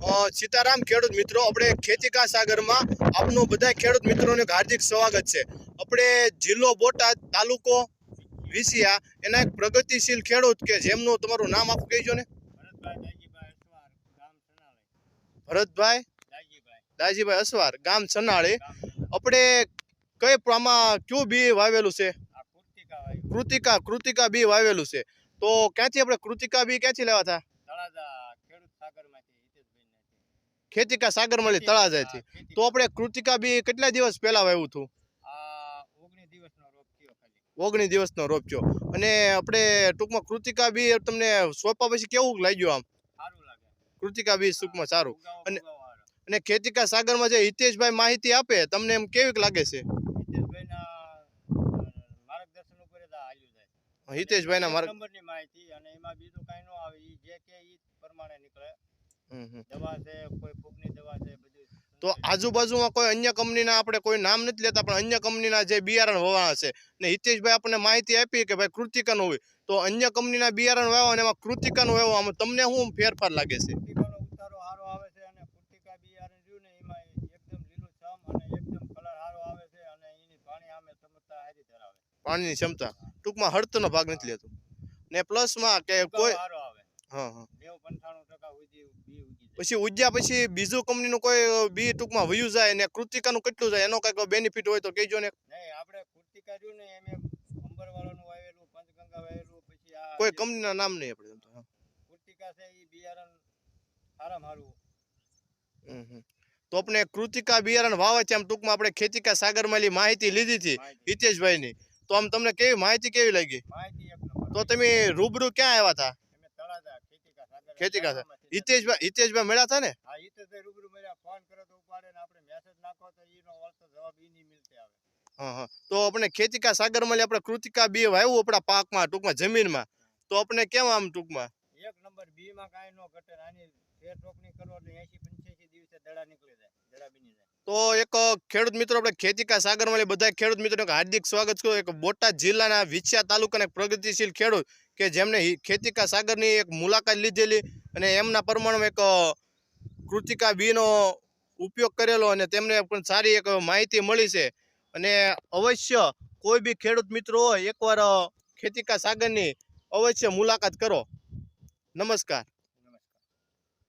સીતારામ ખેડૂત મિત્રો, આપણે ખેતીકા સાગરમાં આપનું બધા ખેડૂત મિત્રોને હાર્દિક સ્વાગત છે. આપણે જિલ્લો બોટાદ તાલુકો વિસિયા, એના એક પ્રગતિશીલ ખેડૂત કે જેમનું તમારું નામ આપો કહીજો ને? ભરતભાઈ દાજીભાઈ અસવાર, ગામ સનાળી. આપણે કઈ આમાં કયું બી વાવેલું છે? કૃતિકા કૃતિકા બી વાવેલું છે. તો ક્યાંથી આપણે કૃતિકા બી ક્યાંથી લેવા હતા હિતેશભાઈ ખેતિકા સાગરમાળી તળાજાથી તો આપણે કૃતિકા બી કેટલા દિવસ પહેલા વાવ્યું હતું? આ ઓગણીસ દિવસનો રોગ થયો અને આપણે ટૂંકમાં કૃતિકા બી તમને સોંપા પછી કેવું લાગ્યું આમ? કૃતિકા બી ટૂંકમાં સારું. અને- અને ખેતિકા સાગરમાં જે હિતેશભાઈ માહિતી આપે તમને એમ કેવીક લાગે છે? હિતેશભાઈના એક માર્ગ માહિતી અને એમાં બીજું કઈ ન આવે જે કે એ પ્રમાણે નીકળે. દવા છે કોઈ ફૂગની દવા છે બધું. તો આજુબાજુમાં કોઈ અન્ય કંપનીના આપણે કોઈ નામ નથી લેતા પણ અન્ય કંપનીના જે બિયારણ વાવવાના છે ને હિતેશભાઈ આપણને માહિતી આપી કે ભાઈ કૃતિકાનું હોય તો અન્ય કંપનીના બિયારણ વાવો અને એમાં કૃતિકાનું વાવો આમાં તમને શું ફેરફાર લાગે છે? ઉતારો સારો આવે છે અને કુર્તિકા બિયારણ રહ્યું ને એમાં એકદમ એકદમ કલર સારો આવે છે અને એની પાણી આમે ક્ષમતા સારી ધરાવે પાણીની ક્ષમતા ટૂંકમાં હળતનો ભાગ નથી લેતો. ને પ્લસમાં કે કોઈ પછી ઉજ્યા પછી બીજું કંપનીનું કોઈ બી ટૂંકમાં વયું જાય ને કૃતિકાનું કેટલું જાય? એનો કંઈક બેનિફિટ હોય તો કહેજો ને. આપણે કુર્તિકા રહ્યું ને એમ એમ અંબરવાળાનું વાવેલું પંચગંગા વાવેલું પછી આ કોઈ જે કંપનીના નામ નહીં આપણે. કુર્તિકા છે એ બિયારણ સારા મારું. તો આપણે કૃતિકા બિયારણ વાવે છે આમ ટૂંકમાં આપણે ખેતિકા સાગરમાલી માહિતી લીધી હતી હિતેશભાઈની. તો આમ તમને કેવી માહિતી કેવી લાગી? માહિતી તો તમે રૂબરૂ ક્યાં આવ્યા હતા? સાગર. ગામમાંથી હિતેશભાઈ હિતેશભાઈ મળ્યા હતા ને? હા હિતેશભાઈ રૂબરૂ મળ્યા. ફોન કર્યો તો ઉપાડે ને આપણે મેસેજ નાખો તો ઈનો વળતો જવાબ ઈની મિલતે આવે. હા હા. તો આપણે ખેતિકા સાગરમાલી આપણે કૃતિકા બી વાવ્યું આપણા પાકમાં ટૂંકમાં જમીનમાં. તો આપણે કેમ આમ ટૂંકમાં? એક નંબર બી માં કાંઈ નો ઘટે આની ફેર રોપણી કરો એટલે એસી પંચ્યાસી દિવસે દડા નીકળી જાય, દડા બની જાય. તો એક ખેડૂત મિત્રો આપણે ખેતીકા સાગરમાલી બધા ખેડૂત મિત્રોને હાર્દિક સ્વાગત કરું એક બોટાદ જિલ્લાના વિછિયા તાલુકાના પ્રગતિશીલ ખેડૂત કે જેમને ખેતીકા સાગરની એક મુલાકાત લીધેલી અને એમના પ્રમાણમાં એક કૃતિકા બીનો ઉપયોગ કરેલો અને તેમને પણ સારી એક માહિતી મળી છે. અને અવશ્ય કોઈ બી ખેડૂત મિત્રો હોય, એકવાર ખેતિકા સાગરની અવશ્ય મુલાકાત કરો. નમસ્કાર.